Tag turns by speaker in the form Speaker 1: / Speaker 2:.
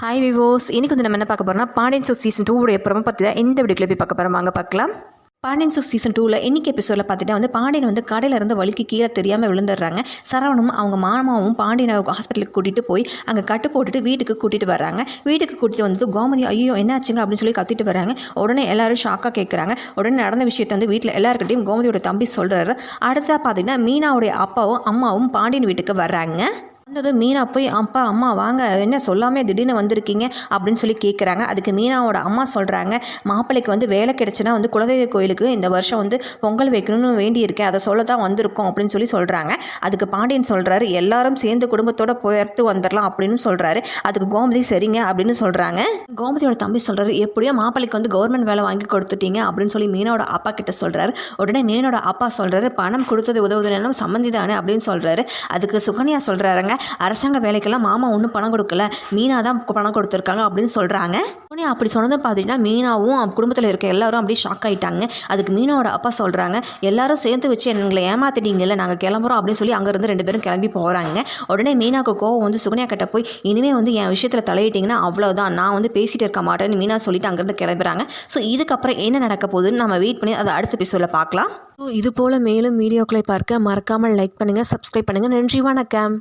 Speaker 1: Hi விவோஸ் இன்றைக்கி வந்து நம்ம என்ன பார்க்க போகிறோம்னா பாண்டியன் சோ சீசன் டூவுடைய ப்ரம பற்றி தான் இந்த வீடியோக்கில் போய் பார்க்க போகிறோம் வாங்க பார்க்கலாம். பாண்டியன் சோ சீசன் டூவில் இன்றைக்கி எபிசோடில் பார்த்துட்டா வந்து பாண்டியன் வந்து கடையில் இருந்து வலிக்கு கீழே தெரியாமல் விழுந்துடுறாங்க. சரவணும் அவங்க மாமாவும் பாண்டியனை ஹாஸ்பிட்டலுக்கு கூட்டிகிட்டு போய் அங்கே கட்டு போட்டுட்டு வீட்டுக்கு கூட்டிகிட்டு வர்றாங்க. வீட்டுக்கு கூட்டிகிட்டு வந்து கோமதி ஐயோ என்னாச்சுங்க அப்படின்னு சொல்லி கத்திட்டு வராங்க உடனே எல்லாரும் ஷாக்காக கேட்குறாங்க உடனே நடந்த விஷயத்தை வந்து வீட்டில் எல்லாருக்கிட்டையும் கோமதியோட தம்பி சொல்கிறாரு அடுத்ததாக பார்த்தீங்கன்னா மீனாவுடைய அப்பாவும் அம்மாவும் பாண்டியன் வீட்டுக்கு வர்றாங்க. வந்ததும் மீனா போய் அப்பா அம்மா வாங்க என்ன சொல்லாமே திடீர்னு வந்திருக்கீங்க? அப்படின்னு சொல்லி கேட்குறாங்க அதுக்கு மீனாவோட அம்மா சொல்கிறாங்க மாப்பிள்ளைக்கு வந்து வேலை கிடைச்சுன்னா வந்து குலதெய்வ கோயிலுக்கு இந்த வருஷம் வந்து பொங்கல் வைக்கணும்னு வேண்டியிருக்கேன் அதை சொல்ல தான் வந்திருக்கோம் அப்படின்னு சொல்லி சொல்கிறாங்க அதுக்கு பாண்டியன் சொல்கிறாரு எல்லாரும் சேர்ந்து குடும்பத்தோட போயிட்டு வந்துடலாம் அப்படின்னு சொல்கிறாரு அதுக்கு கோமதி சரிங்க அப்படின்னு சொல்கிறாங்க கோமதியோட தம்பி சொல்கிறாரு எப்படியோ மாப்பிள்ளைக்கு வந்து கவர்மெண்ட் வேலை வாங்கி கொடுத்துட்டீங்க அப்படின்னு சொல்லி மீனோட அப்பா கிட்ட சொல்கிறாரு உடனே மீனோட அப்பா சொல்கிறாரு பணம் கொடுத்தது உதவுதுனாலும் சம்மந்தி தானே அப்படின்னு சொல்கிறாரு அதுக்கு சுகன்யா சொல்கிறாருங்க அரசாங்க வேலைக்கெல்லாம் மாமா ஒன்றும் பணம் கொடுக்கல. மீனா தான் பணம் கொடுத்துருக்காங்க அப்படின்னு சொல்கிறாங்க உடனே அப்படி சொன்னது பார்த்தீங்கன்னா மீனாவும் குடும்பத்தில் இருக்க எல்லாரும் அப்படியே ஷாக் ஆயிட்டாங்க. அதுக்கு மீனாவோட அப்பா சொல்கிறாங்க எல்லாரும் சேர்த்து வச்சு எங்களை ஏமாத்திட்டீங்கல்ல நாங்கள் கிளம்புறோம் அப்படின்னு சொல்லி அங்கேருந்து ரெண்டு பேரும் கிளம்பி போகிறாங்க உடனே மீனாக்கு கோவம் வந்து சுகன்யா கிட்ட போய் இனிமேல் வந்து என் விஷயத்தில் தலையிட்டிங்கன்னா அவ்வளோதான் நான் வந்து பேசிட்டு இருக்க மாட்டேன்னு மீனா சொல்லிட்டு அங்கேருந்து கிளம்புறாங்க. ஸோ இதுக்கப்புறம் என்ன நடக்க போகுதுன்னு நம்ம வெயிட் பண்ணி அதை அடுத்த எபிசோடில் பார்க்கலாம். ஸோ இது போல் மேலும் வீடியோக்களை பார்க்க மறக்காமல் லைக் பண்ணுங்கள் சப்ஸ்கிரைப் பண்ணுங்கள் நன்றி வணக்கம்.